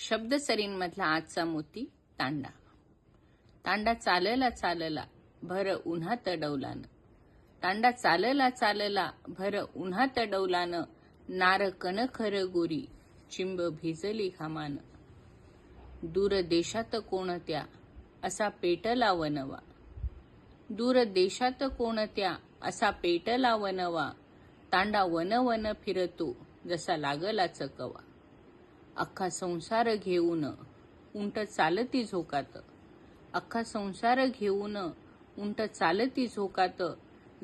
शब्दसरींमधला आजचा मोती तांडा. तांडा चालला चालला भर उन्हा तडवलानं. तांडा चालला चालला भर उन्हा तडवलानं. नार कनखर गोरी चिंब भिजली घामानं. दूर देशात कोणत्या असा पेटला वनवा दूर देशात कोणत्या असा पेटला वनवा तांडा वन वन फिरतो जसा लागला चकवा अख्खा संसार घेऊन उंट चालती झोकात. अख्खा संसार घेऊन उंट चालती झोकात.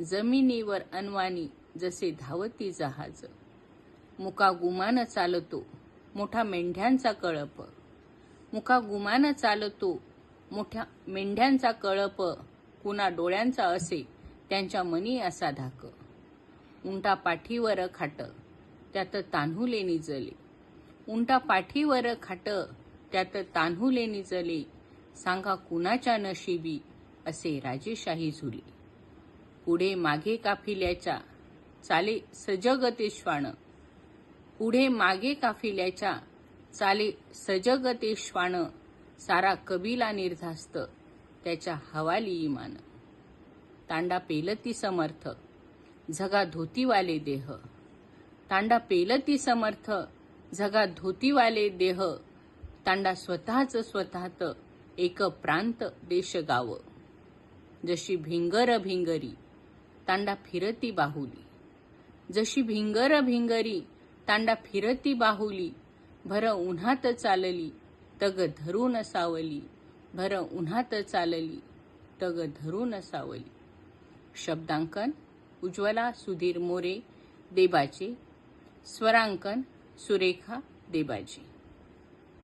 जमिनीवर अनवानी जसे धावती जहाज. मुका गुमान चालतो मोठा मेंढ्यांचा कळप. मुका गुमान चालतो मोठ्या मेंढ्यांचा कळप. कुणा डोळ्यांचा असे त्यांच्या मनी असा धाक. उंटा पाठीवर खाट त्यात तान्हुले निजले. उंटा पाठीवर खाट त्यात तान्हुले निजले. सांगा कुणाच्या नशिबी असे राजेशाही झुले. पुढे मागे काफिल्याच्या चाले सजगते श्वान पुढे मागे काफिल्याच्या चाले सजगते श्वान सारा कबिला निर्धास्त त्याच्या हवाली इमान. तांडा पेलती समर्थ झगा धोतीवाले देह. तांडा पेलती समर्थ झगा धोतीवाले देह तांडा स्वतःच स्वतःत एक प्रांत देश गाव जशी भिंगर भिंगरी तांडा फिरती बाहुली. जशी भिंगर भिंगरी तांडा फिरती बाहुली भर उन्हात चालली तग धरून सावली भर उन्हात चालली तग धरून सावली. शब्दांकन उज्ज्वला सुधीर मोरे देबाचे स्वरांकन सुरेखा देबाजी.